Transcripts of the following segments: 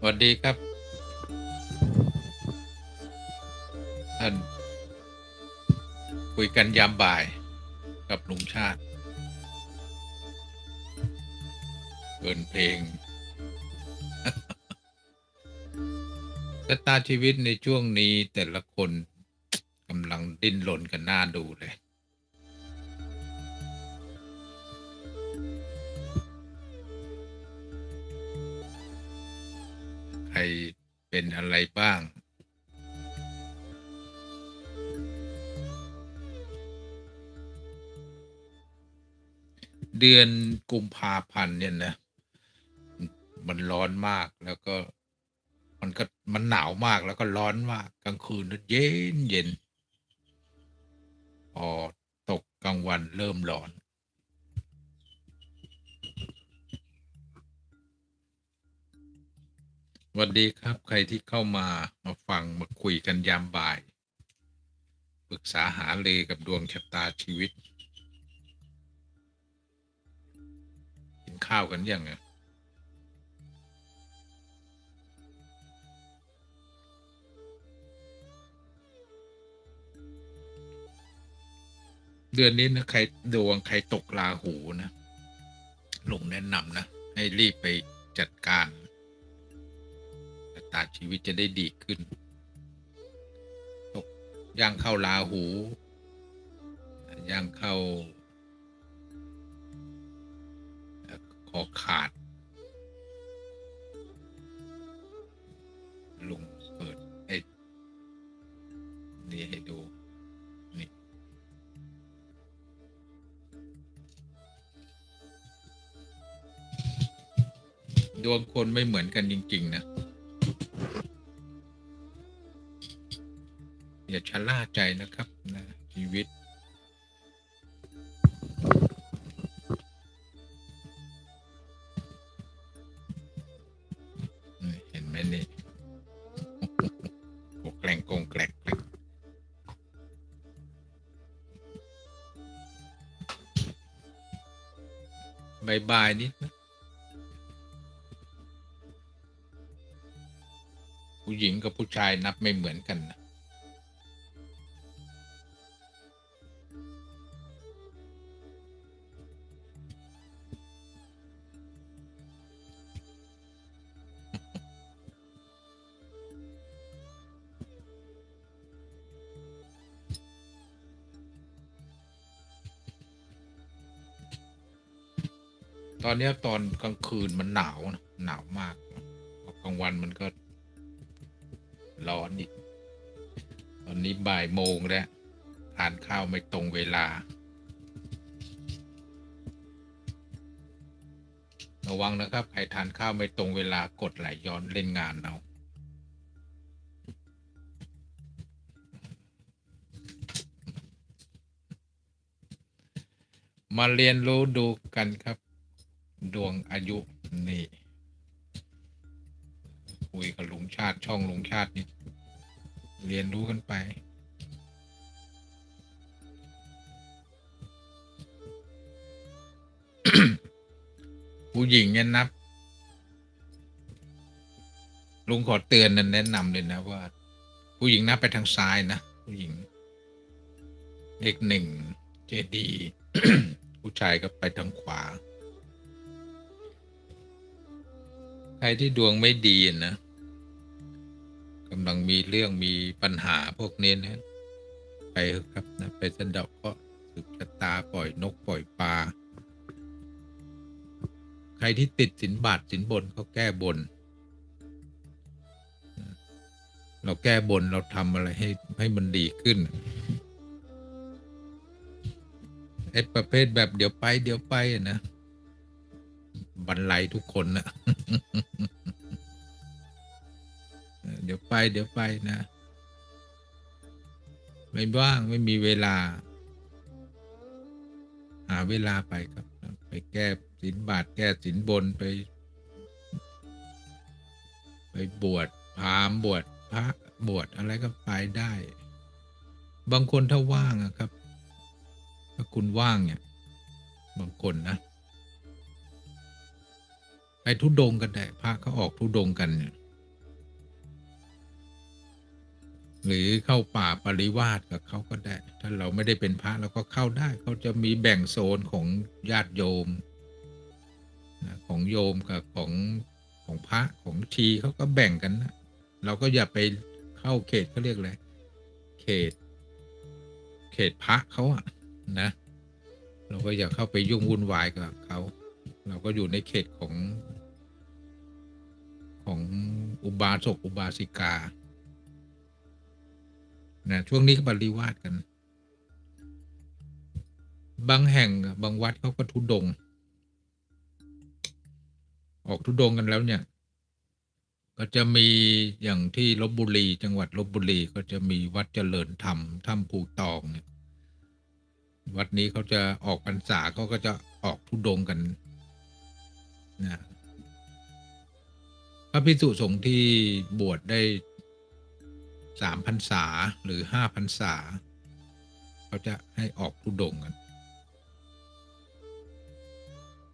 สวัสดีครับ ท่าน คุยกันยามบ่ายกับลุงชาติเปิดเพลงสตาชีวิตในช่วงนี้แต่ละคนกำลังดิ้นรนกันหน้าดูเลย รเป็นอะไรบ้าง เดือนกุมภาพันธ์เนี่ยนะมันร้อนมากแล้วก็ มันก็มันหนาวมากแล้วก็ร้อนมากกลางคืนนั้นเย็นเย็นพอตกกลางวันเริ่มร้อน วัสดีครับ ใครที่เข้ามามาฟังมาคุยกันยามบ่าย ปรึกษาหาเลยกับดวงชะตาชีวิต กินข้าวกันยังไงเดือนนี้นะใครดวงใครตกราหูนะลุงแนะนำนะ ให้รีบไปจัดการ ตาชีวิตจะได้ดีขึ้น ตกย่างเข้าลาหู ย่างเข้า คอขาด ลุงเปิดไอ้นี่ให้ดูนี่ดวงคนไม่เหมือนกันจริง ๆ นะ อย่าชะล่าใจนะครับนะชีวิต เห็นไหมนี่โกแกลงโกงแกลกเลยบายบายนิดนะผู้หญิงกับผู้ชายนับไม่เหมือนกันนะ เนี้ยตอนกลางคืนมันหนาวนะหนาวมากกลางวันมันก็ ร้อนอีก ตอนนี้บ่ายโมงแล้วทานข้าวไม่ตรงเวลา ระวังนะครับ ใครทานข้าวไม่ตรงเวลากดไหลย้อนเล่นงานเอามาเรียนรู้ดูกันครับ ดวงอายุนี่คุยกับลุงชาติช่องลุงชาตินี่เรียนรู้กันไป ผู้หญิงเนี่ยนับ ลุงขอเตือนนะแนะนำเลยนะว่า ผู้หญิงนับไปทางซ้ายนะผู้หญิงเลขหนึ่งเจดีผู้ชายก็ไปทางขวา ใครที่ดวงไม่ดีนะกำลังมีเรื่องมีปัญหาพวกนี้นะไปครับนะไปสะเดาะก็สืบชะตาปล่อยนกปล่อยปลาใครที่ติดสินบาทสินบนเขาแก้บน เราแก้บนเราทำอะไรให้ให้มันดีขึ้นไอ้ประเภทแบบเดี๋ยวไปเดี๋ยวไปนะ บรรลัยทุกคนนะเดี๋ยวไป เดี๋ยวไปนะ ไม่ว่างไม่มีเวลา หาเวลาไปครับ ไปแก้สินบาทแก้สินบนไป ไปบวชพามบวชพระบวชอะไรก็ไปได้ บางคนถ้าว่างอะครับ ถ้าคุณว่างเนี่ย บางคนนะ ทุดงกันได้พระเขาออกทุดงกันหรือเข้าป่าปริวาสกับเขาก็ได้ ถ้าเราไม่ได้เป็นพระเราก็เข้าได้เขาจะมีแบ่งโซนของญาติโยมของโยมกับของของพระของทีเขาก็แบ่งกันนะเราก็อย่าไปเข้าเขตเขาเรียกอะไรเขต เขตพระเขาอะนะ เราก็อย่าเข้าไปยุ่งวุ่นวายกับเขา เราก็อยู่ในเขตของ บาสกอุบาสิกานะช่วงนี้ก็ปริวาสกัน บางแห่งบางวัดเขาก็ทุดง ออกทุดงกันแล้วเนี่ย ก็จะมีอย่างที่ลบบุรี จังหวัดลบบุรีก็จะมีวัดเจริญธรรมถ้ำภูตองเนี่ยวัดนี้เขาจะออกพรรษาเขาก็จะออกทุดงกันนะ พระภิกษุสงฆ์ที่บวชได้สามพรรษาหรือห้าพรรษา เขาจะให้ออกทุดงกัน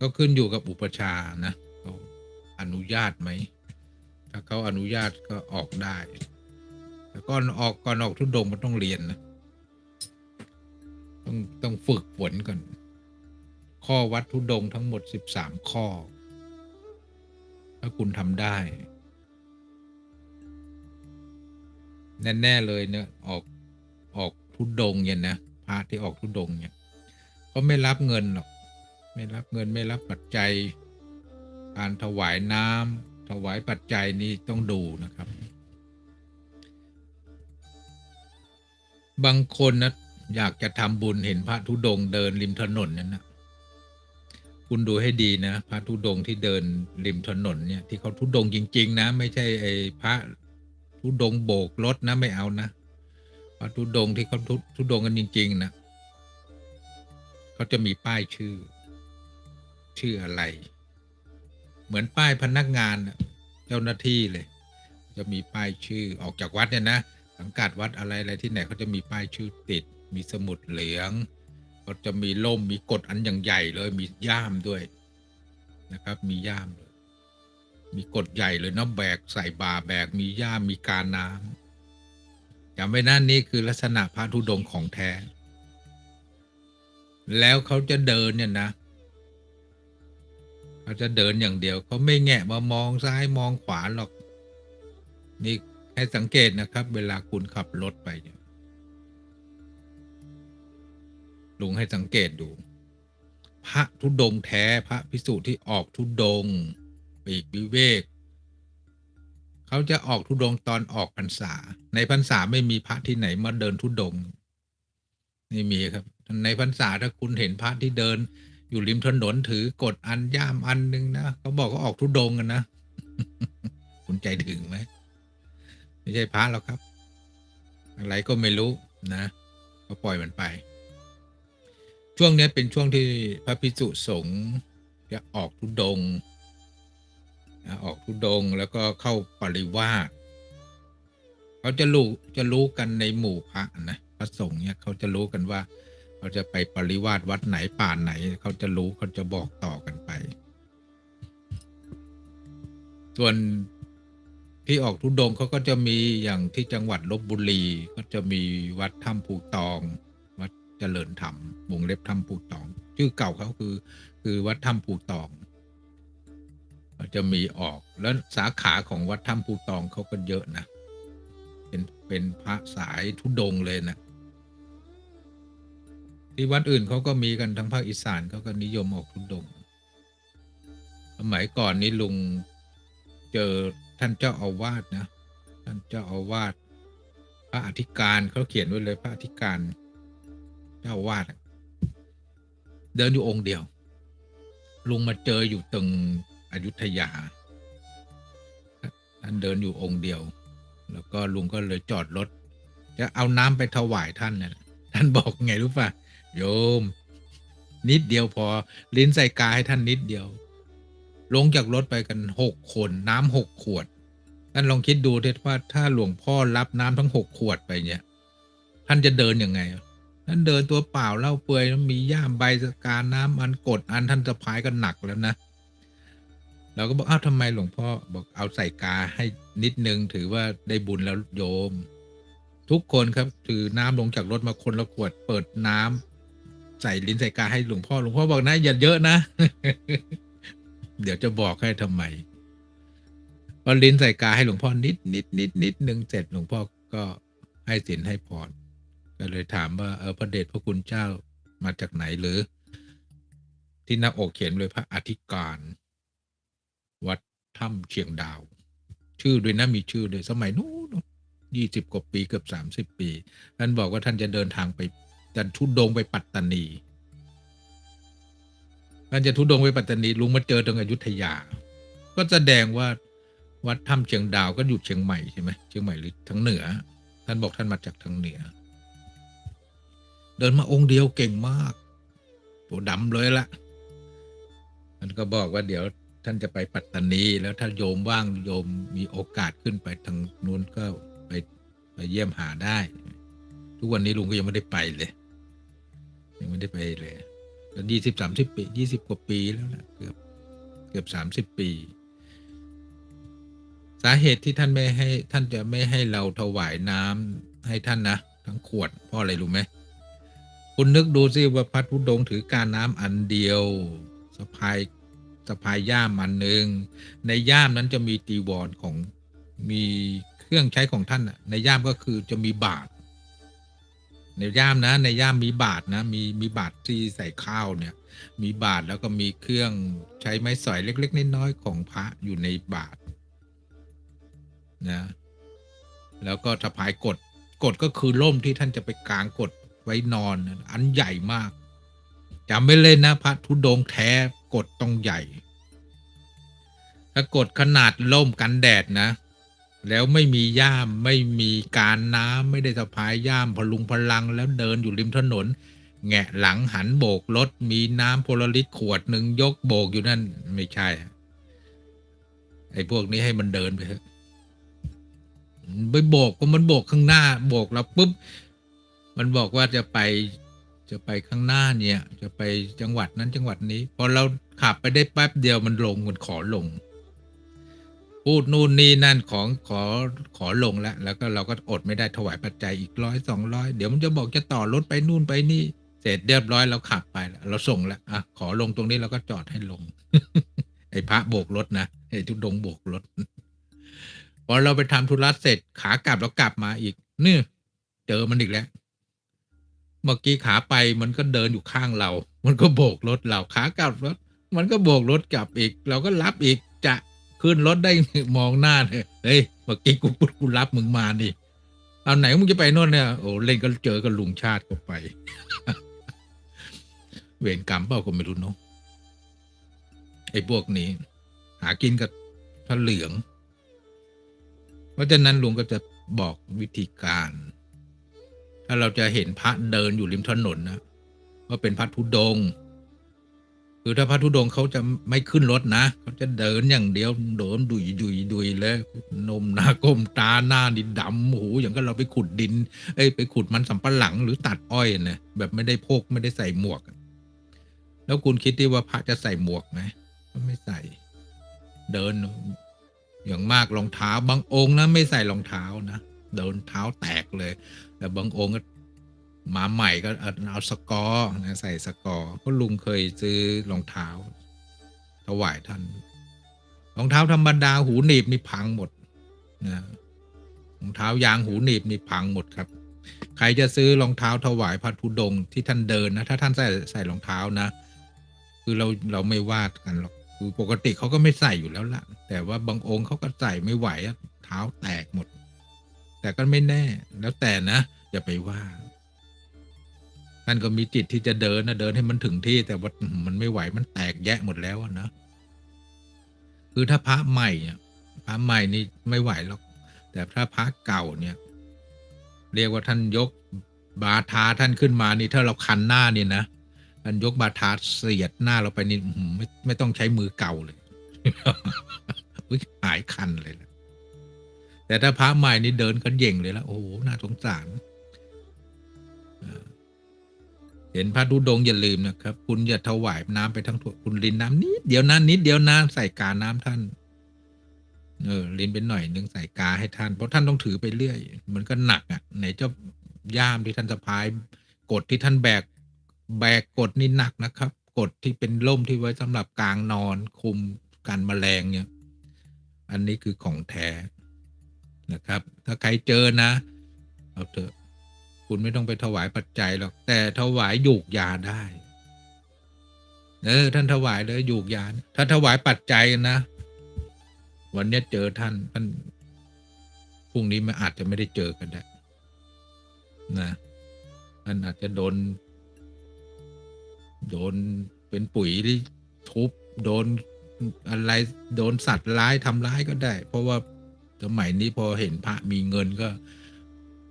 ก็ขึ้นอยู่กับอุปชานะเขาอนุญาตไหม ถ้าเขาอนุญาตก็ออกได้ แต่ก่อนออกก่อนออกทุดงมันต้องเรียนนะ ต้องต้องฝึกฝนก่อน ข้อวัดทุดงทั้งหมดสิบสามข้อ ถ้าคุณทำได้ แน่ ๆ เลยเนี่ยออกออกทุดงเนี่ยนะพระที่ออกทุดงเนี่ยเขาไม่รับเงินหรอก ไม่รับเงินไม่รับปัจจัย การถวายน้ำถวายปัจจัยนี่ต้องดูนะครับ บางคนนะอยากจะทำบุญเห็นพระธุดงเดินริมถนนนั่นนะ คุณดูให้ดีนะพระธุดงค์ที่เดินริมถนนเนี่ยที่เขาธุดงค์จริง ๆ นะ ไม่ใช่ไอ้พระธุดงค์โบกรถนะไม่เอานะพระธุดงค์ที่เขาทุธุดงค์กันจริง ๆ นะเขาจะมีป้ายชื่อ ชื่ออะไร เหมือนป้ายพนักงานเจ้าหน้าที่เลย จะมีป้ายชื่อออกจากวัดเนี่ยนะสังกัดวัดอะไรอะไรที่ไหนเขาจะมีป้ายชื่อติด มีสมุดเหลือง เขาจะมีล่มมีกฎอันอย่างใหญ่เลยมีย่ามด้วยนะครับ มีย่ามเลยมีกฎใหญ่เลยนาะแบกใส่บาแบกมีย่ามมีการน้ำจำไว้นั่นนี่คือลักษณะพระธุดงค์ของแท้ แล้วเขาจะเดินเนี่ยนะเขาจะเดินอย่างเดียวเขาไม่แงะมามองซ้ายมองขวาหรอก นี่ให้สังเกตนะครับ เวลาคุณขับรถไปเนี่ย ลุงให้สังเกตดู พระธุดงแท้พระพิสุที่ออกธุดงปีกวิเวก เขาจะออกธุดงตอนออกพรรษา ในพรรษาไม่มีพระที่ไหนมาเดินธุดง นี่มีครับ ในพรรษาถ้าคุณเห็นพระที่เดิน อยู่ริมถนนถือกดอันย่ามอันหนึงนะเขาบอกเขาออกทุดงกันนะคุณใจถึงไหมไม่ใช่พระหรอกครับ อะไรก็ไม่รู้นะ ก็ปล่อยมันไป ช่วงนี้เป็นช่วงที่พระพิสุสงฆ์จะออกทุดงนะออกทุดงแล้วก็เข้าปริวาสเขาจะรู้จะรู้กันในหมู่พระนะพระสงฆ์เนี่ยเขาจะรู้กันว่าเขาจะไปปริวาสวัดไหนป่านไหน เขาจะรู้เขาจะบอกต่อกันไป ส่วนที่ออกทุดงเขาก็จะมีอย่างที่จังหวัดลบบุรีก็จะมีวัดถ้ำภูตอง เจริญธรรมวงเล็บถ้ำภูตอง ชื่อเก่าเขาคือ คือวัดถ้ำภูตอง จะมีออกแล้วสาขาของวัดถ้ำภูตองเขาก็เยอะนะ เป็นเป็นพระสายทุดงเลยนะ ที่วัดอื่นเขาก็มีกันทั้งภาคอีสานเขาก็นิยมออกทุดงสมัยก่อนนี้ลุงเจอท่านเจ้าอาวาสนะ ท่านเจ้าอาวาสพระอธิการเขาเขียนไว้เลยพระอธิการ เจ้าอาวาสเดินอยู่องค์เดียว ลุงมาเจออยู่ตรงอยุธยาท่านเดินอยู่องค์เดียว แล้วก็ลุงก็เลยจอดรถ จะเอาน้ำไปถวายท่านเนี่ยท่านบอกไงรู้ป่ะโยม นิดเดียวพอ ลิ้นใส่กาให้ท่านนิดเดียว ลงจากรถไปกันหกคนน้ำหกขวดท่านลองคิดดูเถิดว่าถ้าหลวงพ่อรับน้ำทั้งหกขวดไปเนี่ย ท่านจะเดินยังไง ท่านเดินตัวเปล่าเล่าเปลือยมีย่ามใบสการน้ำอันกดอันท่านสะพายก็หนักแล้วนะเราก็บอกอ้าวทำไมหลวงพ่อบอกเอาใส่กาให้นิดนึงถือว่าได้บุญแล้วโยม ทุกคนครับถือน้ำลงจากรถมาคนละขวดเปิดน้ำใส่ลิ้นใส่กาให้หลวงพ่อหลวงพ่อบอกนะอย่าเยอะนะ เดี๋ยวจะบอกให้ทำไมพอลิ้นใส่กาให้หลวงพ่อนิดนิดนิดนิดนึงเสร็จหลวงพ่อก็ให้สินให้พร ก็เลยถามว่าเออพระเดชพระคุณเจ้ามาจากไหนหรือ ที่หน้าอกเขียนเลยพระอธิการ วัดถ้ำเชียงดาว ชื่อด้วยนะมีชื่อด้วยสมัยนู้นยี่สิบกว่าปีเกือบสามสิบปีท่านบอกว่าท่านจะเดินทางไปจะทุดงไปปัตตานีท่านจะทุดงไปปัตตานีลุงมาเจอตรงอยุธยา ก็แสดงว่าวัดถ้ำเชียงดาวก็อยู่เชียงใหม่ใช่ไหมเชียงใหม่หรือทางเหนือ ท่านบอกท่านมาจากทางเหนือ เดินมาองค์เดียวเก่งมากตัวดำเลยละท่านก็บอกว่าเดี๋ยวท่านจะไปปัตตานี แล้วถ้าโยมว่างโยมมีโอกาสขึ้นไปทางนู้นก็ไปไปเยี่ยมหาได้ ทุกวันนี้ลุงก็ยังไม่ได้ไปเลย ยังไม่ได้ไปเลยแล้วยี่สิบสามสิบปียี่สิบกว่าปีแล้วนะเกือบเกือบสามสิบปี สาเหตุที่ท่านไม่ให้ท่านจะไม่ให้เราถวายน้ำให้ท่านนะทั้งขวดเพราะอะไรรู้ไหม คุณนึกดูสิว่าพระธุดงถือการน้ำอันเดียวสะพายสะพายย่ามอันหนึ่งในย่ามนั้นจะมีตีวรของมีเครื่องใช้ของท่านน่ะในย่ามก็คือจะมีบาตรในย่ามนะ ในย่ามมีบาตรนะ มีมีบาตรที่ใส่ข้าวเนี่ย มีบาตรแล้วก็มีเครื่องใช้ไม้สอยเล็ก ๆน้อยๆของพระอยู่ในบาตรนะแล้วก็สะพายกดกดก็คือร่มที่ท่านจะไปกางกด ไว้นอน อันใหญ่มากจำไม่เล่นนะพระธุดงค์แท้กดต้องใหญ่ ถ้ากดขนาดล่มกันแดดนะ แล้วไม่มีย่ามไม่มีการน้ำไม่ได้สะพายย่ามพลุงพลังแล้วเดินอยู่ริมถนน แงะหลังหันโบกรถมีน้ำโพลลิตขวดหนึ่งยกโบกอยู่นั่นไม่ใช่ ไอ้พวกนี้ให้มันเดินไปเถอะไปโบกก็มันโบกข้างหน้าโบกแล้วปุ๊บ มันบอกว่าจะไปจะไปข้างหน้าเนี่ย จะไปจังหวัดนั้นจังหวัดนี้พอเราขับไปได้แป๊บเดียวมันลงมันขอลง พูดนู่นนี่นั่นของขอขอลงแล้วแล้วก็เราก็อดไม่ได้ถวายปัจจัยอีกร้อยสองร้อยเดี๋ยวมันจะบอกจะต่อรถไปนู่นไปนี่ เสร็จเรียบร้อยเราขับไปเราส่งแล้วอะขอลงตรงนี้เราก็จอดให้ลง ไอ้พระโบกรถนะไอ้ทุดงโบกรถพอเราไปทำธุระเสร็จขากลับเรากลับมาอีกเนี่ยเจอมันอีกแล้ว เมื่อกี้ขาไปมันก็เดินอยู่ข้างเรา มันก็โบกรถเราขากลับรถ มันก็โบกรถกลับอีก เราก็รับอีกจะขึ้นรถได้มองหน้าเนี่ยเฮ้ยเมื่อกี้กูพูดกูรับมึงมานี่เอาไหนมึงจะไปโน่นเนี่ยโอ้เล่นก็เจอกับลุงชาติก็ไป เวรกรรมเปล่าก็ไม่รู้เนาะไอ้พวกนี้ หากินกับพระเหลือง เพราะฉะนั้นลุงก็จะบอกวิธีการ ถ้าเราจะเห็นพระเดินอยู่ริมถนนนะว่าเป็นพระธุดงค์คือถ้าพระธุดงค์เขาจะไม่ขึ้นรถนะเขาจะเดินอย่างเดียวเดินดุยดุยดุยเลยนมหน้าก้มตาหน้าดินดำหูอย่างก็เราไปขุดดิน เอ้ยไปขุดมันสำปะหลังหรือตัดอ้อยเนี่ยแบบไม่ได้พกไม่ได้ใส่หมวก แล้วคุณคิดดีว่าพระจะใส่หมวกไหมก็ไม่ใส่ เดินอย่างมากรองเท้าบางองค์นะไม่ใส่รองเท้านะ เดินเท้าแตกเลย แต่บางองค์ก็มาใหม่ก็เอาสกอร์ใส่สกอร์ก็ลุงเคยซื้อรองเท้าถวายท่านรองเท้าธรรมดาหูหนีบนี่พังหมดนะรองเท้ายางหูหนีบนี่พังหมดครับ ใครจะซื้อรองเท้าถวายพระธุดงค์ที่ท่านเดินนะถ้าท่านใส่ใส่รองเท้านะ คือเราเราไม่วาดกันหรอกคือปกติเขาก็ไม่ใส่อยู่แล้วล่ะ แต่ว่าบางองค์เขาก็ใส่ไม่ไหวเท้าแตกหมด แต่ก็ไม่แน่ แล้วแต่นะอย่าไปว่าท่านก็มีจิตที่จะเดินนะเดินให้มันถึงที่ แต่ว่ามันไม่ไหวมันแตกแยะหมดแล้วนะคือถ้าพระใหม่อะพระใหม่นี่ไม่ไหวหรอกแต่ถ้าพระเก่าเนี่ย เรียกว่าท่านยกบาทาท่านขึ้นมานี่ถ้าเราคันหน้านี่นะท่านยกบาทาเสียดหน้าเราไปนี่ไม่ไม่ต้องใช้มือเก่าเลยอุ๊ยหายคันเลยละ แต่ถ้าพระใหม่นี่เดินกันเย่งเลยแล้วโอ้โหน่าสงสารเห็นพระธุดงอย่าลืมนะครับ คุณอย่าถวายน้ำไปทั้งถ้วคุณลินน้ำนิดเดียวนะนิดเดียวนะใส่กาน้ำท่าน เออลินเป็นหน่อยนึงใส่กาให้ท่าน เพราะท่านต้องถือไปเรื่อย มันก็หนักอะไหนเจ้าย่ามที่ท่านสะพาย กดที่ท่านแบก แบกกดนี่หนักนะครับ กดที่เป็นล่มที่ไว้สำหรับกลางนอน คุมการแมลงเนี่ย อันนี้คือของแท้ นะครับ ถ้าใครเจอนะ เอาเถอะคุณไม่ต้องไปถวายปัจจัยหรอก แต่ถวายหยูกยาได้เออท่านถวายเลยหยูกยาถ้าถวายปัจจัยนะ วันนี้เจอท่านท่านพรุ่งนี้มันอาจจะไม่ได้เจอกันได้นะท่านอาจจะโดน โดนเป็นปุ๋ยที่ทุบโดนอะไรโดนสัตว์ร้ายทำร้ายก็ได้ เพราะว่า สมัยนี้พอเห็นพระมีเงินก็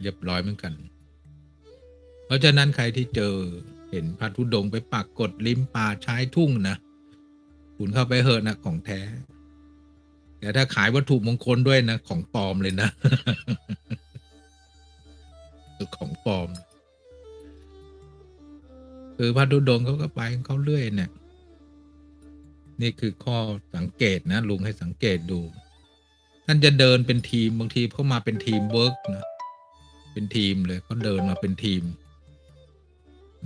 เรียบร้อยเหมือนกัน เพราะฉะนั้นใครที่เจอเห็นพระธุดงค์ไปปักกดริมป่าชายทุ่งนะคุณเข้าไปเหอะนะของแท้ แต่ถ้าขายวัตถุมงคลด้วยนะ ของปลอมเลยนะ ของปลอม คือพระธุดงค์เขาก็ไปเขาเรื่อยเนี่ย นี่คือข้อสังเกตนะ ลุงให้สังเกตดู ท่านจะเดินเป็นทีมบางทีเขามาเป็นทีมเวิร์กนะเป็นทีมเลยเขาเดินมาเป็นทีม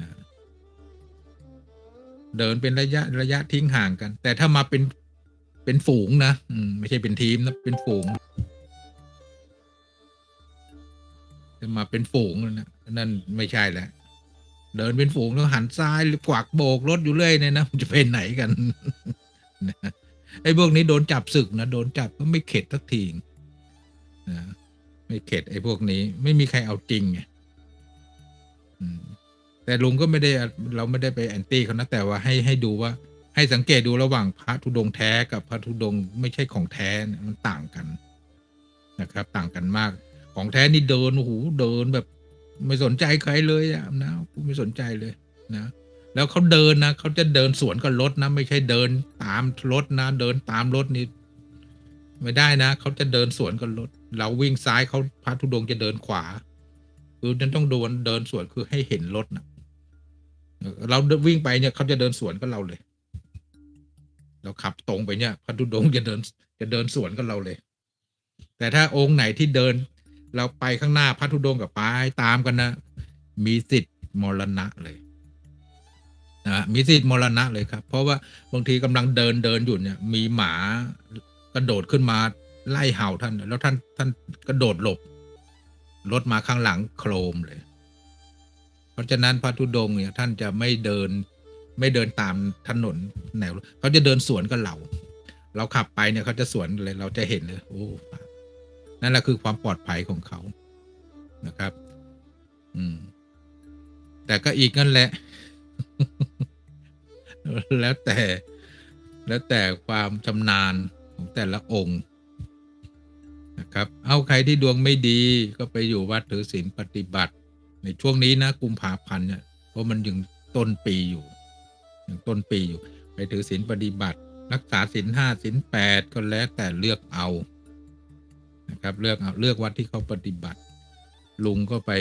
นะเดินเป็นระยะระยะทิ้งห่างกัน แต่ถ้ามาเป็นเป็นฝูงนะอืมไม่ใช่เป็นทีมนะเป็นฝูงจะมาเป็นฝูงนะนั่นไม่ใช่แล้วเดินเป็นฝูงแล้วหันซ้ายหรือกวักโบกรถอยู่เรื่อยเนี่ยนะมันจะเป็นไหนกันนะ ไอ้พวกนี้โดนจับศึกนะโดนจับก็ไม่เข็ดสักทีนะไม่เข็ดไอ้พวกนี้ ไม่มีใครเอาจริงไงแต่ลุงก็ไม่ได้เราไม่ได้ไปแอนตี้เขานะแต่ว่าให้ให้ดูว่า ให้สังเกตดูระหว่างพระธุดงค์แท้กับพระธุดงค์ไม่ใช่ของแท้มันต่างกันนะครับ ต่างกันมาก ของแท้นี่เดินโอ้โหเดินแบบ ไม่สนใจใครเลยอะนะไม่สนใจเลยนะ แล้วเขาเดินนะเขาจะเดินสวนกับรถนะ ไม่ใช่เดินตามรถนะ เดินตามรถนี่ไม่ได้นะเขาจะเดินสวนกับรถ เราวิ่งซ้ายเขาพระธุดงจะเดินขวา คือนั้นต้องโดนเดินสวนคือให้เห็นรถนะเราวิ่งไปเนี่ยเขาจะเดินสวนกับเราเลย เราขับตรงไปเนี่ย พระธุดงจะเดินจะเดินสวนกับเราเลย แต่ถ้าองค์ไหนที่เดิน เราไปข้างหน้าพระธุดงกับไปตามกันนะมีสิทธิ์มรณะเลย นะมีสิทธิ์มรณะเลยครับ เพราะว่าบางทีกำลังเดินเดินอยู่เนี่ยมีหมากระโดดขึ้นมาไล่เห่าท่าน แล้วท่านท่านกระโดดหลบรถมาข้างหลังโครมเลย เพราะฉะนั้นพระธุดงค์เนี่ยท่านจะไม่เดิน ไม่เดินตามถนนแนวเขาจะเดินสวนกับเรา เราขับไปเนี่ยเขาจะสวนเลยเราจะเห็นเลยโอ้นั่นแหละคือความปลอดภัยของเขานะครับ อืม แต่ก็อีกนั่นแหละ แล้วแต่แล้วแต่ความชำนาญของแต่ละองค์นะครับ เอาใครที่ดวงไม่ดีก็ไปอยู่วัดถือศีลปฏิบัติ ในช่วงนี้นะกุมภาพันธ์เนี่ยเพราะมันยังต้นปีอยู่ยังต้นปีอยู่ ไปถือศีลปฏิบัติ รักษาศีลห้าศีลแปดก็แล้วแต่เลือกเอานะครับเลือกเอาเลือกวัดที่เขาปฏิบัติ ลุงก็ไป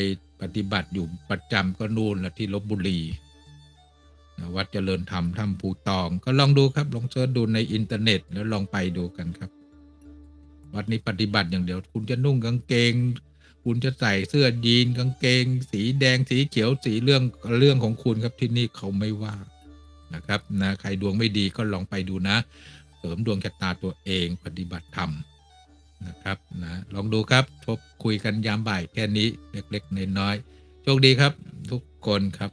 ปฏิบัติอยู่ประจำก็นู่นละที่ลบบุรี วัดเจริญธรรมถ้ำภูตอง ก็ลองดูครับลองเสิร์ชดูในอินเทอร์เน็ต แล้วลองไปดูกันครับ วัดนี้ปฏิบัติอย่างเดียว คุณจะนุ่งกางเกง คุณจะใส่เสื้อยีนกางเกง สีแดงสีเขียวสีเรื่องเรื่องของคุณครับที่นี่เขาไม่ว่านะครับนะใครดวงไม่ดีก็ลองไปดูนะ เสริมดวงชะตาตัวเองปฏิบัติธรรมนะครับนะลองดูครับพบคุยกันยามบ่ายแค่นี้เล็กๆน้อยๆโชคดีครับ ทุกคนครับ